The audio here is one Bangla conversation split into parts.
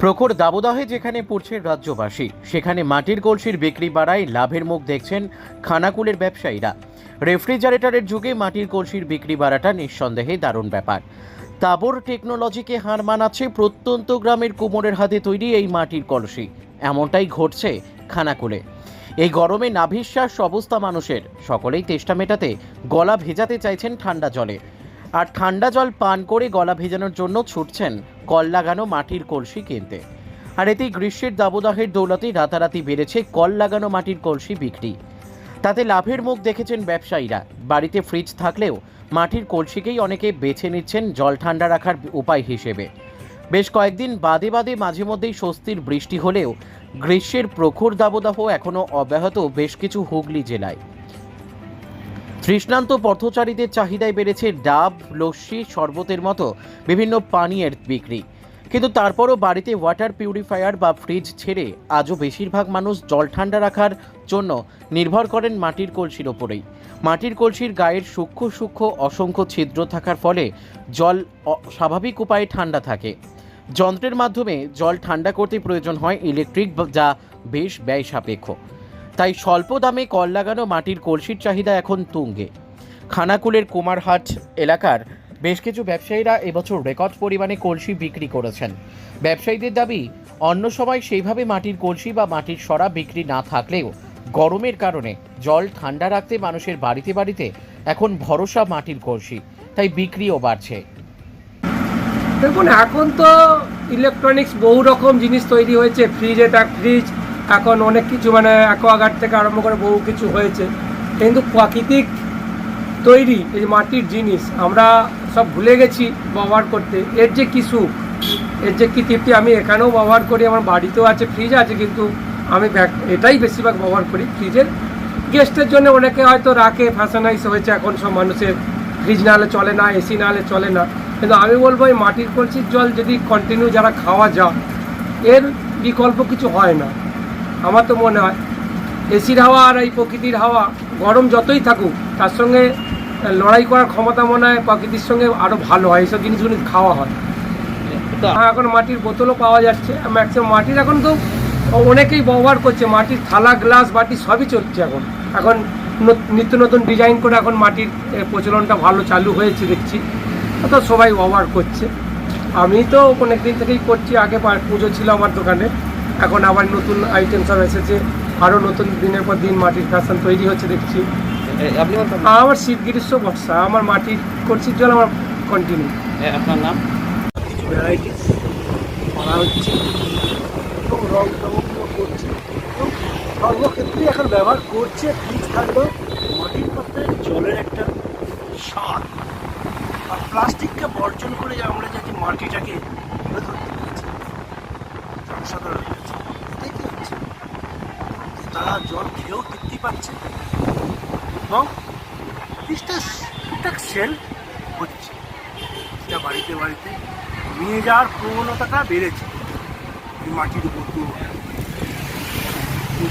প্রখর দাবদাহে যেখানে পড়ছে রাজ্যবাসী, সেখানে মাটির কলসির বিক্রি বাড়ায় লাভের মুখ দেখছেন খানাকুলের ব্যবসায়ীরা। রেফ্রিজারেটরের যুগে মাটির কলসির বিক্রি বাড়াটা নিঃসন্দেহে দারুণ ব্যাপার। তাবর টেকনোলজিকে হার মানাচ্ছে প্রত্যন্ত গ্রামের কুমোরের হাতে তৈরি এই মাটির কলসি। এমনটাই ঘটছে খানাকুলে। এই গরমে নাভিশ্বাস অবস্থা মানুষের। সকলেই তেষ্টা মেটাতে গলা ভেজাতে চাইছেন ঠান্ডা জলে। আর ঠান্ডা জল পান করে গলা ভেজানোর জন্য ছুটছেন কল লাগানো মাটির কলসি কিনতে। আর এতেই গ্রীষ্মের দাবদাহের দৌলতে রাতারাতি বেড়েছে কল লাগানো মাটির কলসি বিক্রি। তাতে লাভের মুখ দেখেছেন ব্যবসায়ীরা। বাড়িতে ফ্রিজ থাকলেও মাটির কলসিকেই অনেকে বেছে নিচ্ছেন জল ঠান্ডা রাখার উপায় হিসেবে। বেশ কয়েকদিন বাদে বাদে মাঝে মধ্যেই স্বস্তির বৃষ্টি হলেও গ্রীষ্মের প্রখর দাবদাহ এখনও অব্যাহত বেশ কিছু হুগলি জেলায়। তৃষ্ণান্ত পথচারীদের চাহিদায় বেড়েছে ডাব, লস্যি, শরবতের মতো বিভিন্ন পানীয়ের বিক্রি। কিন্তু তারপরও বাড়িতে ওয়াটার পিউরিফায়ার বা ফ্রিজ ছেড়ে আজও বেশিরভাগ মানুষ জল ঠান্ডা রাখার জন্য নির্ভর করেন মাটির কলসির ওপরেই। মাটির কলসির গায়ের সূক্ষ্ম সূক্ষ্ম, অসংখ্য ছিদ্র থাকার ফলে জল স্বাভাবিক উপায়ে ঠান্ডা থাকে। যন্ত্রের মাধ্যমে জল ঠান্ডা করতে প্রয়োজন হয় ইলেকট্রিক যা বেশ ব্যয় সাপেক্ষ তাই স্বল্প দামে কল লাগানো মাটির কলসির চাহিদা এখন তুঙ্গে। খানাকুলের কুমারহাট এলাকার বেশ কিছু ব্যবসায়ীরা এবছর রেকর্ড পরিমাণে কলসি বিক্রি করেছেন। ব্যবসায়ীদের দাবি, অন্য সময় সেইভাবে মাটির কলসি বা মাটির সরা বিক্রি না থাকলেও গরমের কারণে জল ঠান্ডা রাখতে মানুষের বাড়িতে বাড়িতে এখন ভরসা মাটির কলসি, তাই বিক্রিও বাড়ছে। দেখুন, এখন তো ইলেকট্রনিক্স বহু রকম জিনিস তৈরি হয়েছে ফ্রিজ এটা ফ্রিজ এখন অনেক কিছু মানে অ্যাকোয়াগার্ড থেকে আরম্ভ করে বহু কিছু হয়েছে। কিন্তু প্রাকৃতিক তৈরি এই মাটির জিনিস আমরা সব ভুলে গেছি ব্যবহার করতে। এর যে কি সুখ, এর যে কি তৃপ্তি আমি এখানেও ব্যবহার করি, আমার বাড়িতেও আছে ফ্রিজ আছে, কিন্তু আমি এটাই বেশিরভাগ ব্যবহার করি ফ্রিজের গেস্টের জন্য অনেকে হয়তো রাখে ফ্যাশনাইজ হয়েছে, এখন সব মানুষের ফ্রিজ না হলে চলে না এসি না হলে চলে না। কিন্তু আমি বলব এই মাটির কলসির জল যদি কন্টিনিউ যারা খাওয়া যায়, এর বিকল্প কিছু হয় না। আমার তো মনে হয়। এসির হাওয়া আর এই প্রকৃতির হাওয়া গরম যতই থাকুক তার সঙ্গে লড়াই করার ক্ষমতা মনে হয় প্রকৃতির সঙ্গে আরও ভালো হয় এইসব জিনিসগুলো খাওয়া হয়। হ্যাঁ এখন মাটির বোতলও পাওয়া যাচ্ছে। ম্যাক্সিমাম মাটির এখন তো অনেকেই ব্যবহার করছে মাটির থালা গ্লাস বাটি সবই চলছে এখন। এখন নিত্য নতুন ডিজাইন করে এখন মাটির প্রচলনটা ভালো চালু হয়েছে দেখছি। তো সবাই ব্যবহার করছে। আমি তো অনেক দিন থেকেই করছি আগে পুজো ছিল আমার দোকানে। এখন আবার নতুন আইটেম সব এসেছে। আরও নতুন দিনের পর দিন মাটির ফ্যাশন তৈরি হচ্ছে দেখছি। আমার শীত গ্রীষ্ম বর্ষা আমার মাটির কলসির জল আমার কন্টিনিউ আপনার নাম? কিছু ভ্যারাইটিস করা হচ্ছে। এবং রং টংগুলো করছে। এবং সর্বক্ষেত্রে এখন ব্যবহার করছে ফ্রিজ থাকলেও মাটির পাত্রে জলের একটা স্বাদ আর প্লাস্টিককে বর্জন করে আমরা যাতে মাটিটাকে ধরতে পেরেছি এটা অসাধারণ হয়েছে এটাই কি হচ্ছে তারা জল খেয়েও তৃপ্তি পাচ্ছে। এবং ঠিকঠাক সেল হচ্ছে এটা বাড়িতে বাড়িতে নিয়ে যাওয়ার প্রবণতাটা বেড়েছে। এই মাটির বোতল এই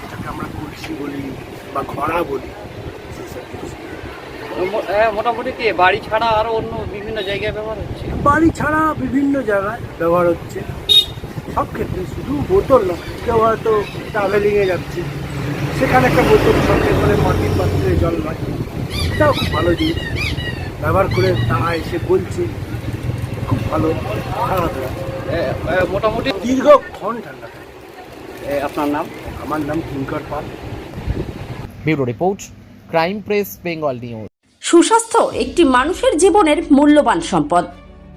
যেটাকে আমরা কলসি বলি বা ঘড়া বলি সেসব জিনিস। মোটামুটি কি বাড়ি ছাড়া আরও অন্য বিভিন্ন জায়গায় ব্যবহার হচ্ছে? বাড়ি ছাড়া বিভিন্ন জায়গায় ব্যবহার হচ্ছে। সব ক্ষেত্রে শুধু বোতল না কেউ হয়তো ট্রাভেলিংয়ে যাচ্ছে। সেখানে একটা বোতল সঙ্গে করে মাটির পাত্রে জল নয় এটাও খুব ভালো জিনিস। ব্যবহার করে তারা এসে বলছে খুব ভালো এ, মোটামুটি দীর্ঘক্ষণ ঠান্ডা থাকে। আপনার নাম? আমার নাম Kinkar Pal. Bureau report crime press Bengal news. সুস্বাস্থ্য একটি মানুষের জীবনের মূল্যবান সম্পদ।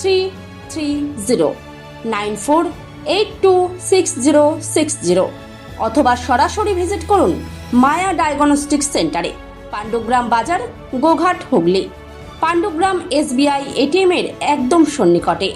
three three zero nine four eight two six zero six zero অথবা সরাসরি ভিজিট করুন মায়া ডায়াগনস্টিক সেন্টারে পাণ্ডুগ্রাম বাজার, গোঘাট হুগলি। পাণ্ডুগ্রাম এসবিআই এটিএমের একদম সন্নিকটে।